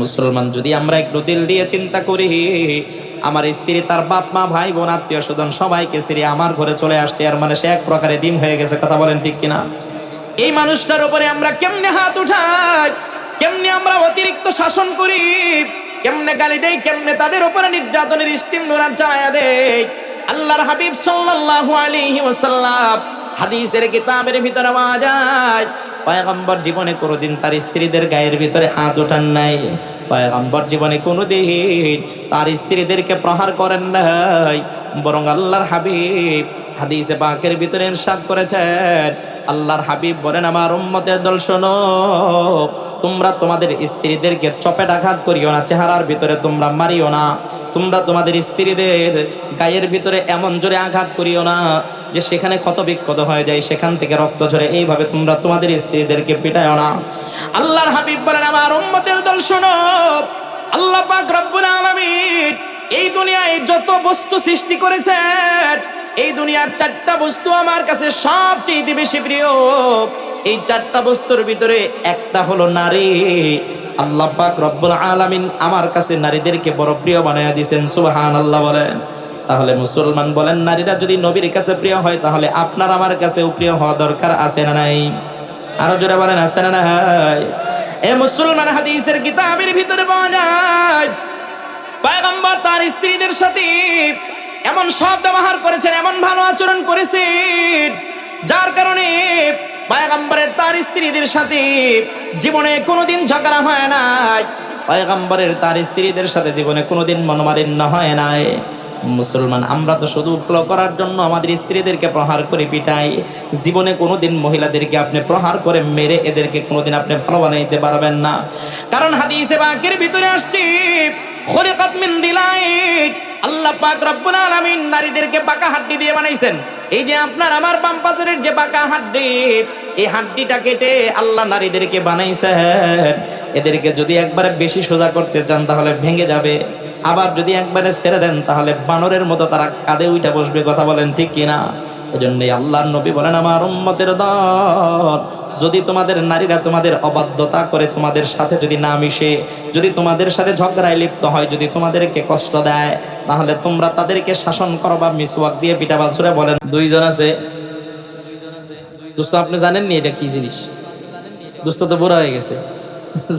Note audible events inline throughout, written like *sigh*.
মুসলমান, যদি আমরা একটু দিল দিয়ে চিন্তা করি, আমার স্ত্রী তার বাপ মা, ভাই বোন, আত্মীয় স্বজন সবাইকে ছেড়ে আমার ঘরে চলে আসছে আর মানে সে এক প্রকারে দিন হয়ে গেছে, কথা বলেন ঠিক কিনা? এই মানুষটার উপরে আমরা কেমনে হাত উঠাই, কেমনে আমরা অতিরিক্ত শাসন করি, কেমনে গালি দেই, কেমনে তাদের উপরে নির্যাতনের স্টিম নোরান চালায়া দেই? আল্লাহর হাবিব সাল্লাল্লাহু আলাইহি ওয়াসাল্লাম হাদিসের কিতাবের ভিতরে পাওয়া যায় পয়গম্বর জীবনে কোনোদিন তার স্ত্রীদের গায়ের ভিতরে হাত ওঠান নাই। পয়গম্বর জীবনে কোনোদিন তার স্ত্রীদেরকে প্রহার করেন নাই। বরং আল্লাহর হাবিব হাদিসে পাকের ভিতরে ইরশাদ করেছেন। আল্লাহর হাবিব বলেন, আমার উম্মতের দল শোনো, তোমরা তোমাদের স্ত্রীদেরকে চপেটাঘাত করিও না, চেহারার ভিতরে তোমরা মারিও না। তোমরা তোমাদের স্ত্রীদের গায়ের ভিতরে এমন জোরে আঘাত করিও না। যে সেখানে ক্ষত বিক্ষত হয়ে যায়, সেখান থেকে রক্ত ঝরে, এইভাবে তোমরা তোমাদের স্ত্রীদেরকে পিটায় না। আল্লাহর হাবিব বলেন, আমার উম্মতের দল শোনো, আল্লাহ পাক রব্বুল আলামিন এই দুনিয়ায় যত বস্তু সৃষ্টি করেছেন, এই দুনিয়ার চারটা বস্তু আমার কাছে সবচেয়ে বেশি প্রিয়। এই চারটা বস্তুর ভিতরে একটা হলো নারী। আল্লাহ পাক রব্বুল আলামিন আমার কাছে নারীদেরকে বড় প্রিয় বানায়া দিয়েছেন, সুবহানাল্লাহ বলেন। তাহলে মুসলমান বলেন, নারীরা যদি নবীর কাছে প্রিয় হয়, তাহলে আপনার আমার কাছেও প্রিয় হওয়া দরকার, আছে না নাই? আরও জোরে বলেন, আছে না নাই? এ মুসলমান হাদিসের কিতাবের ভিতরে পাওয়া পয়গম্বর তার স্ত্রীদের সাথে এমন সব ব্যবহার করেছেন, এমন ভালো আচরণ করেছেন, যার কারণে পয়গম্বরের তার স্ত্রীদের সাথে জীবনে কোনোদিন ঝগড়া হয় নাই। পয়গম্বরের তার স্ত্রীদের সাথে জীবনে কোনোদিন মনোমালিন্য হয় নাই। মুসলমান, আমরা তো শুধু উপলব করার জন্য আমাদের স্ত্রীদেরকে প্রহার করে, পিটাই। জীবনে কোনোদিন মহিলাদেরকে আপনি প্রহার করে মেরে এদেরকে কোনোদিন আপনি ভালো বানাইতে পারবেন না। কারণ হাদিসে বাকের ভিতরে আসছি, খলিকাত মিন দিলাইট আল্লাহ পাক রব্বুল আলামিন নারীদেরকে বাঁকা হাড্ডি দিয়ে বানাইছেন। এই যে আপনার আমার বাম যে বাঁকা হাড্ডি, এই হাড্ডিটা কেটে আল্লাহ নারীদেরকে বানাইছেন। এদেরকে যদি একবারে বেশি সোজা করতে চান, তাহলে ভেঙে যাবে। আবার যদি একবারে ছেড়ে দেন, তাহলে বানরের মতো তারা কাঁধে উইটা বসবে, কথা বলেন ঠিক কিনা? এজন্য আল্লাহর নবী বলেন, আমার উম্মতের দল, যদি তোমাদের নারীরা তোমাদের অবাধ্যতা করে তোমাদের সাথে যদি না মিশে, যদি তোমাদের সাথে ঝগড়ায় লিপ্ত হয়, যদি তোমাদেরকে কষ্ট দেয়, তাহলে তোমরা তাদেরকে শাসন করো বা মিসওয়াক দিয়ে পিঠা বাছুরে বলেন। দুইজন আছে। দোস্ত, আপনি জানেন নি এটা কি জিনিস? দোস্ত তো বুড়া হয়ে গেছে।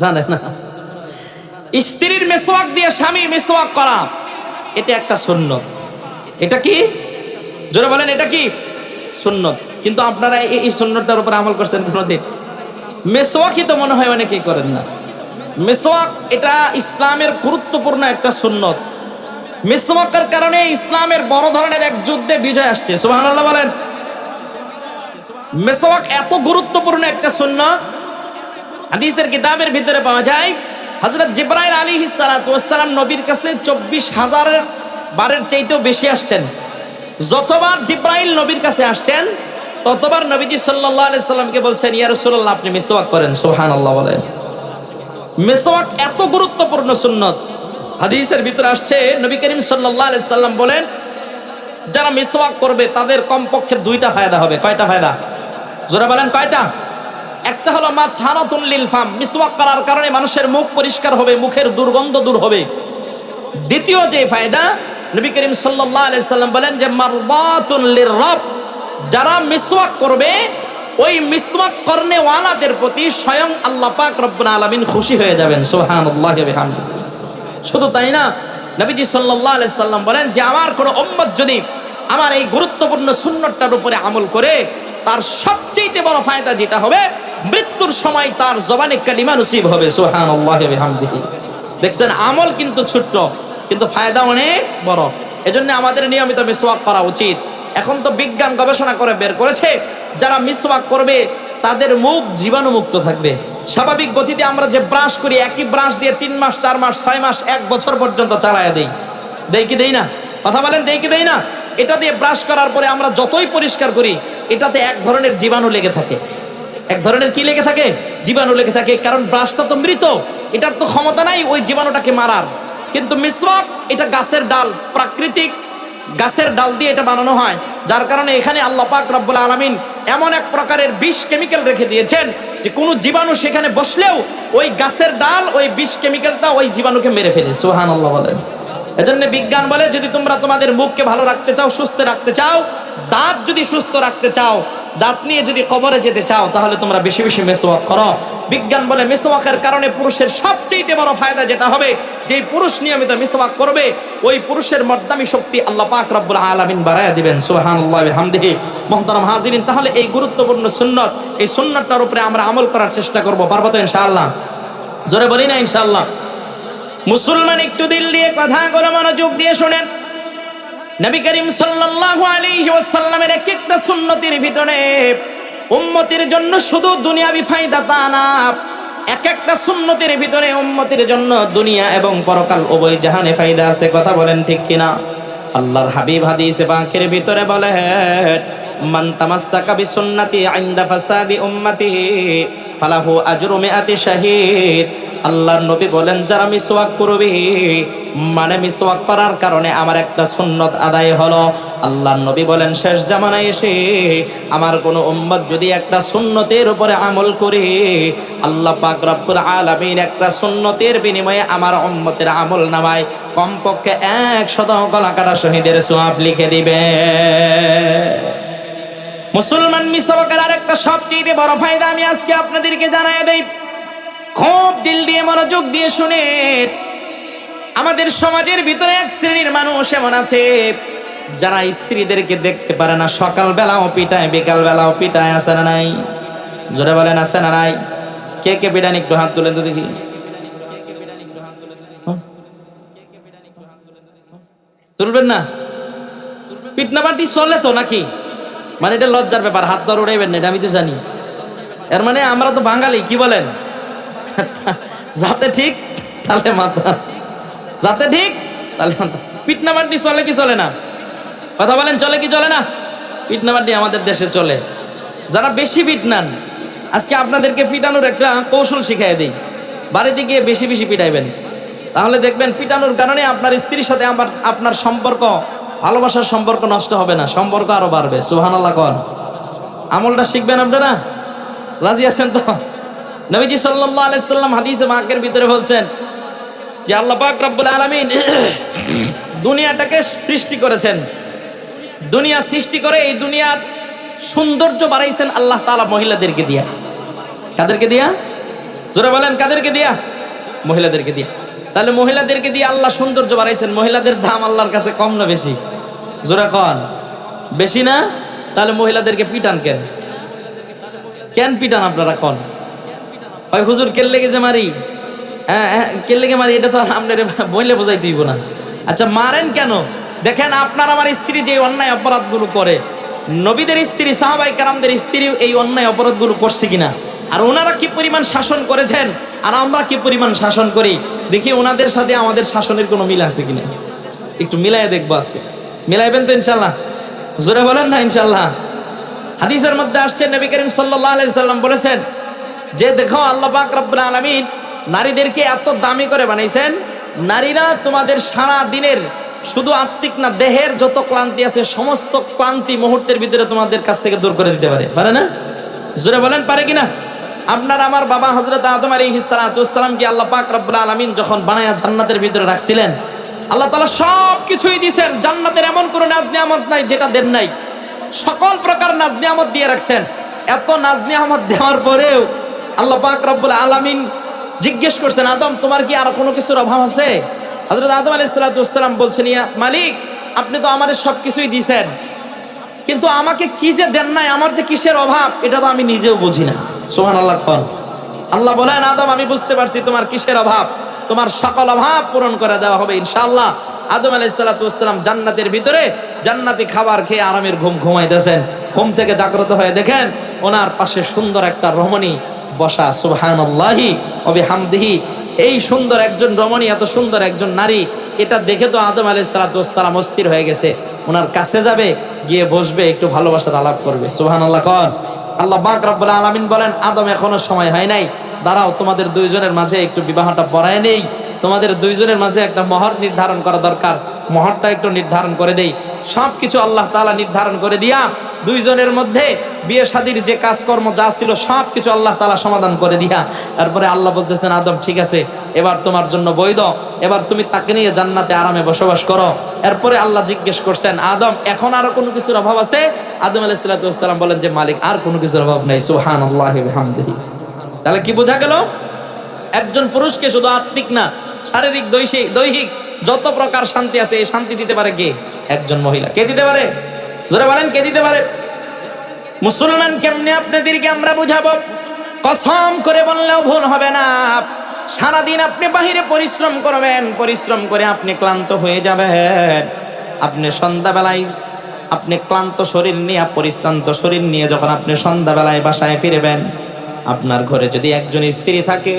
জানে না। স্ত্রীর মেসোয়াক দিয়ে স্বামী মেসোয়াক করা, এটা একটা সুন্নত। এটা কি? জোরে বলেন, এটা কি? সুন্নত। কিন্তু আপনারা এই- সুন্নতটার উপর আমল করছেন কোনোদিন মেসোয়াকই তো মনে হয় অনেকেই করেন না। মেসোয়াক এটা ইসলামের গুরুত্বপূর্ণ একটা সুন্নত। মেসোয়াকের কারণে ইসলামের বড় ধরনের এক যুদ্ধে বিজয় আসছে। সুবহানাল্লাহ বলেন। মেসোয়াক এত গুরুত্বপূর্ণ একটা সুন্নত। হাদিসের কিতাবের ভিতরে পাওয়া যায় হযরত জিব্রাইল আলী সালাতু ওয়াসসালাম নবীর কাছে চব্বিশ হাজারের বারের চাইতেও বেশি আসছেন। যতবার জিব্রাইল নবীর কাছে আসছেন, ততবার নবীজি আলাইহি সাল্লামকে বলছেন, ইয়া রাসূলুল্লাহ, আপনি মিসওয়াক করেন। সুবহানাল্লাহ বলেন। মিসওয়াক এত গুরুত্বপূর্ণ সুন্নত। হাদিসের ভিতরে আসছে, নবী করিম আলাইহি সাল্লাম বলেন, যারা মিসওয়াক করবে, তাদের কমপক্ষে দুইটা ফায়দা হবে। কয়টা ফায়দা? জোরা বলেন, কয়টা? একটা হলো মাছহানাতুন লিল ফাম, মিসওয়াক করার কারণে মানুষের মুখ পরিষ্কার হবে, মুখের দুর্গন্ধ দূর হবে। দ্বিতীয় যে ফায়দা, নবী করিম সাল্লাল্লাহু আলাইহি সাল্লাম বলেন যে মারবাতুন লিররাব যারা মিসওয়াক করবে, ওই মিসওয়াক করনে ওয়ালাদের প্রতি স্বয়ং আল্লাহ পাক রব্বুল আলামিন খুশি হয়ে যাবেন। সুবহানাল্লাহি ওয়া বিহামদিহি। শুধু তাই না, নবীজি সাল্লাল্লাহু আলাইহি সাল্লাম বলেন যে, আমার কোন উম্মত যদি আমার এই গুরুত্বপূর্ণ সুন্নতটার উপরে আমল করে তার সবচেয়ে বড় ফায়দা যেটা হবে, মৃত্যুর সময় তার জবানে কালিমা নসিব হবে বিহামদিহি। দেখছেন, আমল কিন্তু ছোট্ট, কিন্তু ফায়দা অনেক বড়। এজন্য আমাদের নিয়মিত মিসওয়াক করা উচিত। এখন তো বিজ্ঞান গবেষণা করে বের করেছে, যারা মিসওয়াক করবে, তাদের মুখ জীবাণুমুক্ত থাকবে। স্বাভাবিক গতিতে আমরা যে ব্রাশ করি, একই ব্রাশ দিয়ে তিন মাস, চার মাস, ছয় মাস, এক বছর পর্যন্ত চালায়া দেই। দেই কি দেই না? কথা বলেন, দেই কি দেই না? এটা দিয়ে ব্রাশ করার পরে আমরা যতই পরিষ্কার করি এটাতে এক ধরনের জীবাণু লেগে থাকে। এক ধরনের কি লেগে থাকে? জীবাণু লেগে থাকে, কারণ ব্রাশটা তো মৃত, এটার তো ক্ষমতা নাই ওই জীবাণুটাকে মারার। কিন্তু মিসওয়াক, এটা গাছের ডাল, প্রাকৃতিক গাছের ডাল দিয়ে এটা বানানো হয়, যার কারণে এখানে আল্লাহ পাক রব্বুল আলামিন এমন এক প্রকারের বিষ কেমিক্যাল রেখে দিয়েছেন যে কোনো জীবাণু সেখানে বসলেও ওই গাছের ডাল, ওই বিষ কেমিক্যালটা ওই জীবাণুকে মেরে ফেলে। সোহান আল্লাহ বলেন। এজন্য বিজ্ঞান বলে, যদি তোমরা তোমাদের মুখকে ভালো রাখতে চাও, সুস্থ রাখতে চাও দাঁত যদি সুস্থ রাখতে চাও, দাঁত নিয়ে যদি কবরে যেতে চাও, তাহলে তোমরা বেশি বেশি মেসোয়াক করো। বিজ্ঞান বলে মেসোয়াকের কারণে পুরুষের সবচেয়ে বড় ফায়দা যেটা হবে যে পুরুষ নিয়মিত মেসোয়াক করবে, ওই পুরুষের মর্দামি শক্তি আল্লাহ পাক রব্বুল আলামিন বাড়ায় দিবেন। সুবহানাল্লাহি বিহামদিহি। মুহতারাম হাজিরিন, তাহলে এই গুরুত্বপূর্ণ সুন্নত, এই সুন্নতটার উপরে আমরা আমল করার চেষ্টা করব। পারব তো ইনশাআল্লাহ? জোরে বলি না ইনশাআল্লাহ? মুসলমান একটু দিল দিয়ে কথাগুলো মনোযোগ দিয়ে শোনেন। নবী করিম সাল্লাল্লাহু আলাইহি ওয়াসাল্লামের এক একটা সুন্নতির ভিতরে উম্মতির জন্য শুধু দুনিয়াবি ফায়দা তা না এক একটা সুন্নতির ভিতরে উম্মতির জন্য দুনিয়া এবং পরকাল উভয় জাহানে ফায়দা আছে, কথা বলেন ঠিক কিনা? আল্লাহর হাবিব হাদিসে পাকের ভিতরে বলে মান তামাসসাকা বিসুন্নতি ইনদা ফাসাদি উম্মতিহি ফালাহু আজরু মিআতি শাহীদ। আল্লাহর নবী বলেন, যারা মিসওয়াক করবে মানে মিসওয়াক করার কারণে আমার একটা সুন্নত আদায় হলো। আল্লাহর নবী বলেন, শেষ জামানায় এসে আমার কোন উম্মত যদি একটা সুন্নতের উপরে আমল করে, আল্লাহ পাক রব্বুল আলামিন একটা সুন্নতের বিনিময়ে আমার উম্মতের আমল নামায়। কমপক্ষে এক শত গলা কাটা শহীদের সোয়াব লিখে দিবে। মুসলমান মিসওয়াকের আরেকটা সবচেয়ে বড় ফায়দা আমি আজকে আপনাদেরকে জানাই দেই। খুব দিল দিয়ে মনোযোগ দিয়ে শুনে আমাদের সমাজের ভিতরে এক শ্রেণির মানুষ এমন আছে, যারা স্ত্রীদেরকে দেখতে পারে না। সকাল বেলাও পিটায় বিকাল বেলাও পিটায়, আছে না নাই? জোরে বলেন, আছে না নাই? কে কে পিটান, একটু হাত তুলে তো দেখি। হ্যাঁ? তুলবেন না? পিটনাবাটি চলে তো নাকি? মানে এটা লজ্জার ব্যাপার, হাত ধর উড়াইবেন না, এটা আমি তো জানি। এর মানে আমরা তো বাঙালি, কি বলেন? *laughs* যাতে ঠিক, তাহলে মাথা যাতে ঠিক? তাহলে মাথা পিটনাবাটি চলে কি চলে না? কথা বলেন, চলে কি চলে না? পিটনাবাটি আমাদের দেশে চলে। যারা বেশি পিটনান, আজকে আপনাদেরকে পিটানোর একটা কৌশল শিখাই দেই। বাড়িতে গিয়ে বেশি বেশি পিটাইবেন। তাহলে দেখবেন পিটানোর কারণে আপনার স্ত্রীর সাথে আমার, আপনার সম্পর্ক, ভালোবাসার সম্পর্ক নষ্ট হবে না, সম্পর্ক আরও বাড়বে। সুহানাল্লাহ কন। আমলটা শিখবেন আপনারা? রাজি আছেন তো? নবীজি আলাইহি সাল্লাম হাদিসে মাকের ভিতরে বলছেন যে আল্লাহ পাক রব্বুল আলামিন *clears throat* দুনিয়াটাকে সৃষ্টি করেছেন। দুনিয়া সৃষ্টি করে এই দুনিয়ার সৌন্দর্য বাড়াইছেন আল্লাহ তালা মহিলাদেরকে দিয়া। কাদেরকে দিয়া? জোরে বলেন, কাদেরকে দিয়া? মহিলাদেরকে দিয়া। তাহলে মহিলাদেরকে দিয়ে আল্লাহ সৌন্দর্য বাড়াইছেন। মহিলাদের দাম আল্লাহর কাছে কম না বেশি? জোরে কন। বেশি না? তাহলে মহিলাদেরকে পিটান কেন? কেন পিটান আপনারা কন? হুজুর কেল লেগে যে মারি? হ্যাঁ হ্যাঁ লেগে মারি, এটা তো আর আপনার বইলে বোঝাই তুইব না। আচ্ছা মারেন কেন? দেখেন, আপনার আমার স্ত্রী যে অন্যায় অপরাধগুলো করে, নবীদের স্ত্রী, সাহাবাই কারামদের স্ত্রী এই অন্যায় অপরাধগুলো করছে কিনা? আর ওনারা কি পরিমাণ শাসন করেছেন? আর আমরা কি পরিমাণ শাসন করি? দেখি ওনাদের সাথে আমাদের শাসনের কোনো মিল আছে কিনা? একটু মিলাই দেখব আজকে। মিলাইবেন তো ইনশাল্লাহ জোরে বলেন না ইনশাল্লাহ হাদিসের মধ্যে আসছে, নবী করিম সাল্লাল্লাহু আলাইহি সাল্লাম বলেছেন, যে দেখো, আল্লাহ পাক রব্বুল আলামিন নারীদেরকে এত দামি করে বানাইছেন? নারীরা তোমাদের সারা দিনের শুধু আত্মিক না, দেহের যত ক্লান্তি আছে, সমস্ত ক্লান্তি মুহূর্তের ভিতরে তোমাদের কাছ থেকে দূর করে দিতে পারে। পারে না? জোরে বলেন, পারে কিনা? আপনার আমার বাবা হজরত আদম আলী কি আল্লাহ পাক রব্বুল আলমিন যখন বানায়া জান্নাতের ভিতরে রাখছিলেন, আল্লাহ তালা সব কিছুই দিছেন। জান্নাতের এমন কোনো নাজ নিয়ামত নাই যেটা দেন নাই। সকল প্রকার নাজ নিয়ামত দিয়ে রাখছেন। এত নাজ নিয়ামত দেওয়ার পরেও আল্লাহ পাক রব্বুল আলমিন জিজ্ঞেস করছেন, আদম, তোমার কি আর কোনো কিছুর অভাব আছে? হজরত আদম আলী সাল্লাম বলছেন, ইয়া মালিক, আপনি তো আমাদের সব কিছুই দিছেন। কিন্তু আমাকে কি যে দেন নাই, আমার যে কিসের অভাব, এটা তো আমি নিজেও বুঝি না। সোহান আল্লাহ খান আল্লাহ বলেন, আদম, আমি বুঝতে পারছি তোমার কিসের অভাব। তোমার সকল অভাব পূরণ করে দেওয়া হবে ইনশাআল্লাহ। আদম আলাইসালাম জান্নাতের ভিতরে জান্নাতি খাবার খেয়ে আরামের ঘুম ঘুমাইতেছেন। ঘুম থেকে জাগ্রত হয়ে দেখেন, ওনার পাশে সুন্দর একটা রমণী বসা সুবহান আল্লাহি অবি হামদিহি এই সুন্দর একজন রমণী, এত সুন্দর একজন নারী, এটা দেখে তো আদম আলাই সালাতাম অস্থির হয়ে গেছে। ওনার কাছে যাবে, গিয়ে বসবে, একটু ভালোবাসার আলাপ করবে। সুহান আল্লাহ কন। আল্লাহ বাক রব্বুল আলমিন বলেন, আদম এখনও সময় হয় নাই। দাঁড়াও, তোমাদের দুইজনের মাঝে একটু বিবাহটা পড়ায় নেই। তোমাদের দুইজনের মাঝে একটা মহর নির্ধারণ করা দরকার। মহরটা একটু নির্ধারণ করে দেই। সব কিছু আল্লাহ তালা নির্ধারণ করে দিয়া দুইজনের মধ্যে বিয়ে শাদির যে কাজকর্ম যা ছিল সব কিছু আল্লাহ তালা সমাধান করে দিয়া। তারপরে আল্লাহ বলতেছেন, আদম, ঠিক আছে, এবার তোমার জন্য বৈধ। এবার তুমি তাকে নিয়ে জান্নাতে আরামে বসবাস করো। এরপরে আল্লাহ জিজ্ঞেস করছেন, আদম, এখন আরও কোনো কিছুর অভাব আছে? আদম আলাইহিস সালাম বলেন, যে মালিক, আর কোনো কিছুর অভাব নেই। ওয়া বিহামদিহি। তাহলে কি বোঝা গেল? একজন পুরুষকে শুধু আত্মিক না, শারীরিক দৈহিক যত প্রকার শান্তি আছে, এই শান্তি দিতে পারে কে? একজন মহিলা। কে দিতে পারে? জোরে বলেন, কে দিতে পারে? মুসলমান কেমনে আপনাদেরকে আমরা বুঝাবো? কসম করে বললেও ভুল হবে না। সারাদিন আপনি বাহিরে পরিশ্রম করবেন, পরিশ্রম করে আপনি ক্লান্ত হয়ে যাবেন। আপনি সন্ধ্যাবেলায়, আপনি ক্লান্ত শরীর নিয়ে, পরিশ্রান্ত শরীর নিয়ে যখন আপনি সন্ধ্যাবেলায় বাসায় ফিরবেন, আপনার ঘরে যদি একজন স্ত্রী থাকে,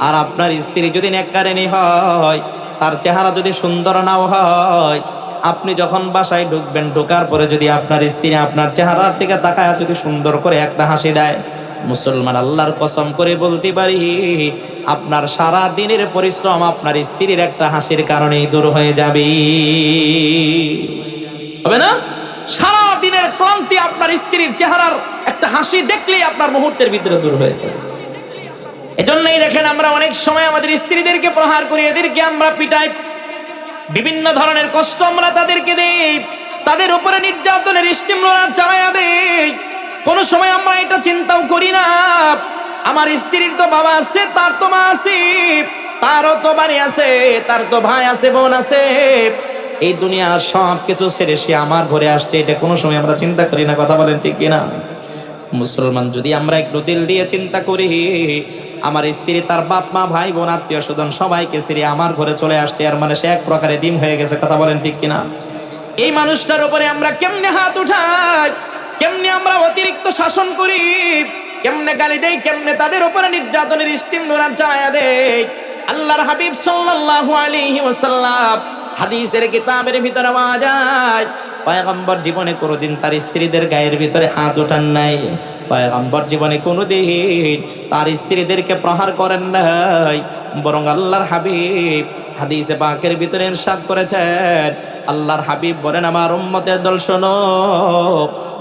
আর আপনার স্ত্রী যদি নেককারেনি হয় তার চেহারা যদি সুন্দর নাও হয়, আপনি যখন বাসায় ঢুকবেন, ঢোকার পরে যদি আপনার স্ত্রী আপনার চেহারার দিকে তাকায়, যদি সুন্দর করে একটা হাসি দেয়, মুসলমান আল্লাহর কসম করে বলতে পারি, আপনার সারা দিনের পরিশ্রম আপনার স্ত্রীর একটা হাসির কারণেই দূর হয়ে যাবে। হবে না? সারা দিনের ক্লান্তি আপনার স্ত্রীর চেহারার একটা হাসি দেখলেই আপনার মুহূর্তের ভিতরে দূর হয়ে যাবে। এজন্যই দেখেন আমরা অনেক সময় আমাদের স্ত্রীদেরকে প্রহার করি, এদেরকে আমরা পিটাই। বিভিন্ন ধরনের কষ্ট আমরা তাদেরকে দেই, তাদের উপরে নির্যাতনের স্টিমুলার চালাইয়া দেই। কোন সময় আমরা এটা চিন্তাও করি না, আমার স্ত্রীর তো বাবা আছে, তার তো মা আছে, তারও তো বাড়ি আছে, তার তো ভাই আছে, বোন আছে। এই দুনিয়ার সব কিছু ছেড়ে সে আমার ঘরে আসছে, এটা কোনো সময় আমরা চিন্তা করি না, কথা বলেন ঠিক কিনা? মুসলমান, যদি আমরা একটু দিল দিয়ে চিন্তা করি আমার স্ত্রী, তার বাপ মা, ভাই বোন, আত্মীয় স্বজন সবাইকে ছেড়ে আমার ঘরে চলে আসছে। আর মানে সে এক প্রকারে ডিম হয়ে গেছে, কথা বলেন ঠিক কিনা? এই মানুষটার উপরে আমরা কেমনে হাত উঠাই? কেমনে আমরা অতিরিক্ত শাসন করি? কেমনে গালি দেই? কেমনে তাদের উপরে নির্যাতনের স্টিম নোরান চালায়া দেই? আল্লাহর হাবিব সাল্লাল্লাহু আলাইহি ওয়াসাল্লাম হাদিসের কিতাবের ভিতরে পাওয়া যায় পয়গম্বর জীবনে কোনোদিন তার স্ত্রীদের গায়ের ভিতরে হাত ওঠান নাই। পয়গম্বর জীবনে কোনোদিন তার স্ত্রীদেরকে প্রহার করেন নাই। বরং আল্লাহর হাবিব হাদিসে পাকের ভিতরে ইরশাদ করেছেন। আল্লাহর হাবিব বলেন, আমার উম্মতের দল শোনো,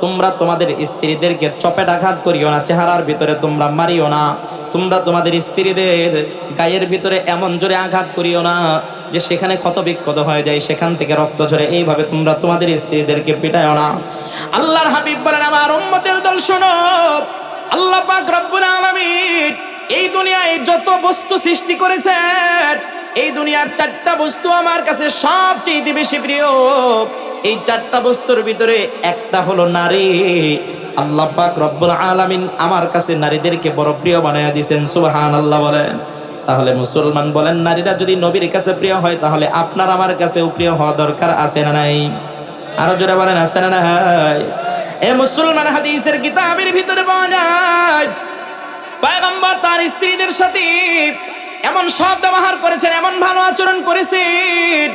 তোমরা তোমাদের স্ত্রীদেরকে চপেটাঘাত করিও না, চেহারার ভিতরে তোমরা মারিও না। তোমরা তোমাদের স্ত্রীদের গায়ের ভিতরে এমন জোরে আঘাত করিও না। যে সেখানে ক্ষত বিক্ষত হয়ে যায়, সেখান থেকে রক্ত ঝরে, এইভাবে তোমরা তোমাদের স্ত্রীদেরকে পিটায় না। আল্লাহর হাবিব বলেন, আমার উম্মতের দল শোনো, আল্লাহ পাক রব্বুল আলামিন এই দুনিয়ায় যত বস্তু সৃষ্টি করেছেন, এই দুনিয়ার চারটা বস্তু আমার কাছে সবচেয়ে বেশি প্রিয়। এই চারটা বস্তুর ভিতরে একটা হলো নারী। আল্লাহ পাক রব্বুল আলামিন আমার কাছে নারীদেরকে বড় প্রিয় বানায়া দিয়েছেন, সুবহানাল্লাহ বলেন। তাহলে মুসলমান বলেন, নারীরা যদি নবীর কাছে প্রিয় হয়, তাহলে আপনার আমার কাছেও প্রিয় হওয়া দরকার, আছে না নাই? আরও জোরে বলেন, আছে না নাই? এ মুসলমান হাদিসের কিতাবের ভিতরে পাওয়া যায়, পয়গম্বর তার স্ত্রীদের সাথে এমন সব ব্যবহার করেছেন, এমন ভালো আচরণ করেছেন,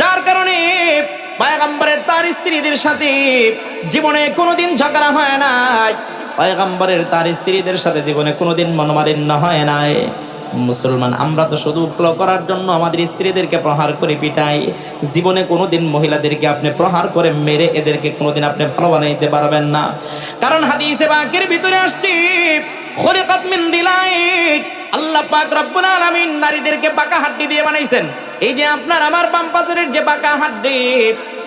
যার কারণে পয়গম্বরের তার স্ত্রীদের সাথে জীবনে কোনোদিন ঝগড়া হয় নাই। পয়গম্বরের তার স্ত্রীদের সাথে জীবনে কোনোদিন মনোমালিন্য হয় নাই। মুসলমান, আমরা তো শুধু করার জন্য আমাদের স্ত্রীদেরকে প্রহার করে পিটাই। জীবনে কোনোদিন মহিলাদেরকে আপনি প্রহার করে মেরে এদেরকে কোনোদিন আপনি ভালো বানাইতে পারবেন না। কারণ হাদিসে বাকের ভিতরে আসছি, খলিকাত মিন দিলাইট আল্লাহ পাক রব্বুল আলামিন নারীদেরকে বাঁকা হাড্ডি দিয়ে বানাইছেন। এই যে আপনার আমার বাম পাজরের যে বাঁকা হাড্ডি,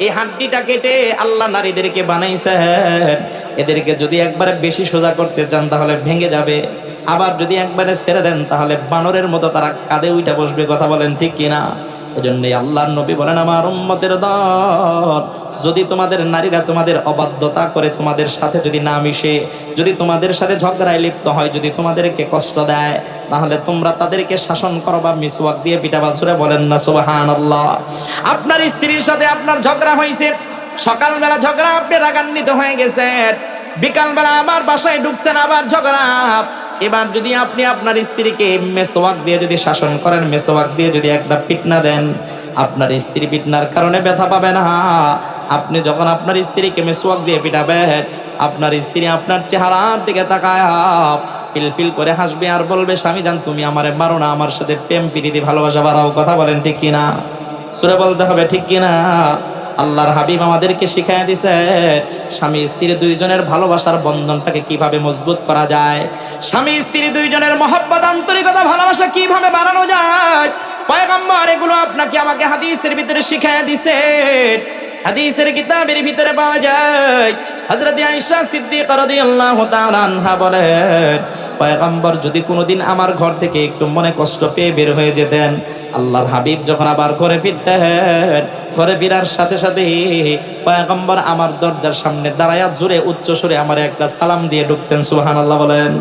এই হাড্ডিটা কেটে আল্লাহ নারীদেরকে বানাইছেন। এদেরকে যদি একবারে বেশি সোজা করতে চান, তাহলে ভেঙে যাবে। আবার যদি একবারে ছেড়ে দেন, তাহলে বানরের মতো তারা কাঁধে উইটা বসবে, কথা বলেন ঠিক কিনা? এজন্য আল্লাহর নবী বলেন, আমার উম্মতের দল, যদি তোমাদের নারীরা তোমাদের অবাধ্যতা করে, তোমাদের সাথে যদি না মিশে, যদি তোমাদের সাথে ঝগড়ায় লিপ্ত হয়, যদি তোমাদেরকে কষ্ট দেয়, তাহলে তোমরা তাদেরকে শাসন করো বা মিসওয়াক দিয়ে পিটা বাসুরে বলেন না সুবাহান আল্লাহ আপনার স্ত্রীর সাথে আপনার ঝগড়া হয়েছে সকালবেলা ঝগড়া আপনি রাগান্বিত হয়ে গেছেন বিকালবেলা আবার বাসায় ঢুকছেন, আবার ঝগড়া। এবার যদি আপনি আপনার স্ত্রীকে মেসোয়াক দিয়ে যদি শাসন করেন, মেসোয়াক দিয়ে যদি একটা পিটনা দেন, আপনার স্ত্রী পিটনার কারণে ব্যথা পাবে না। আপনি যখন আপনার স্ত্রীকে মেসোয়াক দিয়ে পিটাবেন, আপনার স্ত্রী আপনার চেহারার দিকে তাকায় ফিলফিল করে হাসবে আর বলবে, স্বামী জান, তুমি আমারে মারো না, আমার সাথে প্রেম প্রীতি ভালোবাসা বাড়াও। কথা বলেন ঠিক কিনা? সুরে বলতে হবে, ঠিক কিনা? আল্লাহর হাবিব আমাদেরকে শিখাই দিছে, স্বামী স্ত্রী দুইজনের ভালোবাসার বন্ধনটাকে কীভাবে মজবুত করা যায়, স্বামী স্ত্রী দুইজনের মহব্বত, আন্তরিকতা, ভালোবাসা কীভাবে বাড়ানো যায়। পয়গম্বর, এগুলো আপনাকে আমাকে হাদিসের ভিতরে শিখাই দিছে। হাদিসের কিতাবের ভিতরে পাওয়া যায়। হযরত আয়েশা সিদ্দিকা রাদিয়াল্লাহু তাআলা আনহা বলেন পয়গম্বর যদি কোনোদিন আমার ঘর থেকে একটু মনে কষ্ট পেয়ে বের হয়ে যেতেন, আল্লাহর হাবিব যখন আবার ঘরে ফিরতেন, ঘরে ফিরার সাথে সাথে পয়গম্বর আমার দরজার সামনে দাঁড়ায়া জুড়ে উচ্চ সুরে আমার একটা সালাম দিয়ে ঢুকতেন সুহান আল্লাহ বলেন,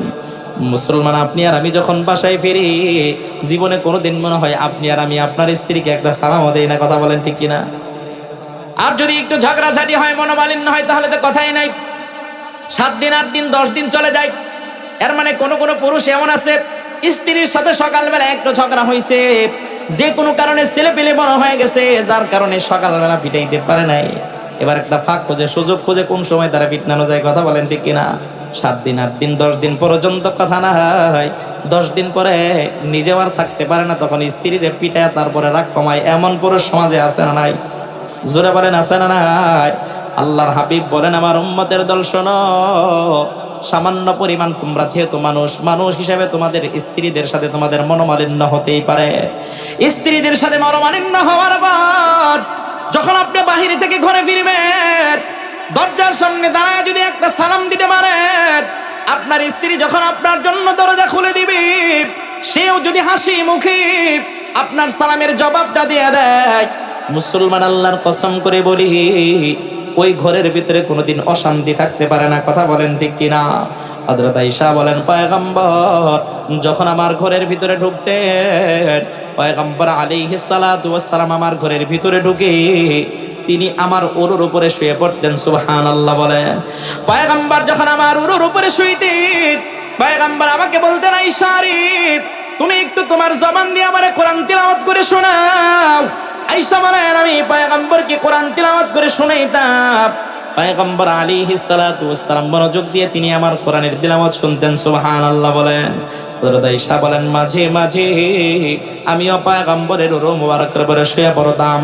মুসলমান, আপনি আর আমি যখন বাসায় ফিরি, জীবনে কোনোদিন মনে হয় আপনি আর আমি আপনার স্ত্রীকে একটা সালামও দেই না, কথা বলেন ঠিক কিনা? আর যদি একটু ঝগড়াঝাটি হয়, মনোমালিন্য হয়, তাহলে তো কথাই নাই। সাত দিন, আট দিন, দশ দিন চলে যায়। এর মানে কোনো কোনো পুরুষ এমন আছে, স্ত্রীর সাথে সকালবেলা একটু ঝগড়া হয়েছে যে কোনো কারণে ছেলে পেলে বড় হয়ে গেছে, যার কারণে সকালবেলা পিটাইতে পারে নাই। এবার একটা ফাঁক খোঁজে, সুযোগ খোঁজে কোন সময় তারা পিটনানো যায় কথা বলেন ঠিক কিনা? সাত দিন, আট দিন, দশ দিন পর্যন্ত কথা না হয়। দশ দিন পরে নিজেও আর থাকতে পারে না, তখন স্ত্রীরে পিটায়, তারপরে রাগ কমায়। এমন পুরুষ সমাজে আছে না নাই? জোরে বলেন, আছে না নাই? আল্লাহর হাবিব বলেন, আমার উম্মতের দল শোনো সামান্য পরিমাণ তোমরা যেহেতু মানুষ মানুষ হিসেবে তোমাদের স্ত্রীদের সাথে তোমাদের মনোমালিন্য হতেই পারে। স্ত্রীদের সাথে মনোমালিন্য হওয়ার পর যখন আপনি বাহিরে থেকে ঘরে ফিরবেন, দরজার সামনে দাঁড়ায় যদি একটা সালাম দিতে পারেন, আপনার স্ত্রী যখন আপনার জন্য দরজা খুলে দিবে, সেও যদি হাসি মুখে আপনার সালামের জবাবটা দিয়ে দেয়, মুসলমান আল্লাহর কসম করে বলি ওই ঘরের ভিতরে কোনোদিন অশান্তি থাকতে পারে না, কথা বলেন ঠিক কিনা? হযরত আয়েশা বলেন, পয়গম্বর, যখন আমার ঘরের ভিতরে ঢুকতেন, পয়গম্বর আলাইহিস সালাতু ওয়াস সালাম আমার ঘরের ভিতরে ঢুকে তিনি আমার ওরুর উপরে শুয়ে পড়তেন, সুবহানাল্লাহ বলেন। পয়গম্বর যখন আমার ওরুর উপরে শুইতেন, পয়গম্বর আমাকে বলতেন রে, তুমি একটু তোমার জবান দিয়ে আমারে কোরআন তিলাওয়াত করে শোনাও। আইসা বলেন আমি পয়গম্বরকে কোরআন তিলাওয়াত করে শুনাইতাম। পায়গম্বর আলী হিসালাত মনোযোগ দিয়ে তিনি আমার কোরআনের তিলাওয়াত শুনতেন, সুবহানাল্লাহ বলেন। বলেন, মাঝে মাঝে উপরে শুয়ে পড়তাম।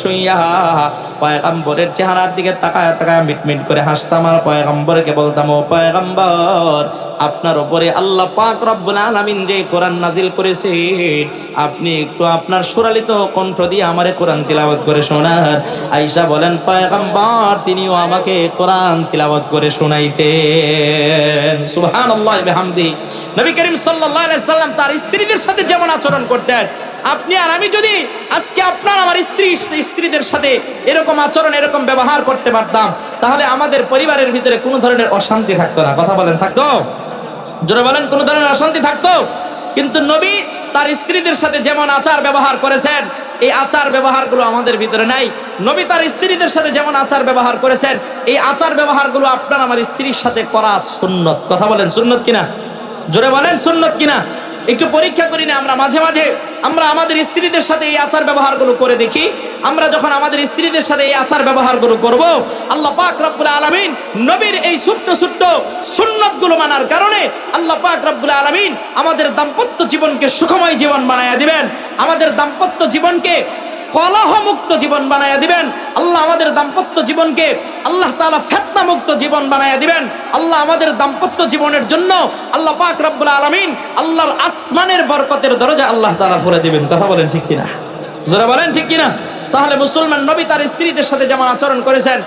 শুইয়া চেহারার দিকে তাকায় তাকায় মিটমিট করে হাসতাম আর বলতাম, ও আপনার উপরে আল্লাহ পাক রব্বুল আলামিন যে কোরআন নাজিল করেছেন, আপনি একটু আপনার সুরালিত কণ্ঠ দিয়ে আমারে কোরআন তিলাওয়াত করে শোনার আয়েশা বলেন, পয়গম্বর, তিনিও আমাকে কোরআন তিলাওয়াত করে শোনাইতেন। সুবহানাল্লাহ। তার স্ত্রীদের সাথে যেমন আচরণ করতেন, আপনি আর আমি যদি আজকে আপনার আমার স্ত্রী, স্ত্রীদের সাথে এরকম আচরণ, এরকম ব্যবহার করতে পারতাম, তাহলে আমাদের পরিবারের ভিতরে কোনো ধরনের অশান্তি থাকতো না। কথা বলেন, থাকতো? জোরে বলেন, কোনো ধরনের অশান্তি থাকতো? কিন্তু নবী তার স্ত্রীদের সাথে যেমন আচার ব্যবহার করেছেন এই আচার ব্যবহারগুলো আমাদের ভিতরে নাই। নবী তার স্ত্রীদের সাথে যেমন আচার ব্যবহার করেছেন, এই আচার ব্যবহারগুলো আপনার আমার স্ত্রীর সাথে করা সুন্নত। কথা বলেন, সুন্নত কিনা? জোরে বলেন, সুন্নত কিনা? একটু পরীক্ষা করি না আমরা, মাঝে মাঝে আমরা আমাদের স্ত্রীদের সাথে এই আচার ব্যবহারগুলো করে দেখি। আমরা যখন আমাদের স্ত্রীদের সাথে এই আচার ব্যবহারগুলো করব, আল্লাহ পাক রব্বুল আলামিন নবীর এই ছোট্ট ছোট্ট সুন্নতগুলো মানার কারণে আল্লাহ পাক রব্বুল আলামিন আমাদের দাম্পত্য জীবনকে সুখময় জীবন বানায়া দিবেন। আমাদের দাম্পত্য জীবনকে কলহমুক্ত জীবন বানায়া দিবেন। আল্লাহ আমাদের দাম্পত্য জীবনকে আল্লাহ তালা ফেতনা মুক্ত জীবন বানায়া দিবেন। আল্লাহ আমাদের দাম্পত্য জীবনের জন্য আল্লাহ পাক রব্বুল আলামিন আল্লাহর আসমানের বরকতের দরজা আল্লাহ তালা করে দিবেন। কথা বলেন ঠিক কিনা? জোরে বলেন ঠিক কিনা? তাহলে মুসলমান নবী তার স্ত্রীদের সাথে যেমন আচরণ করেছেন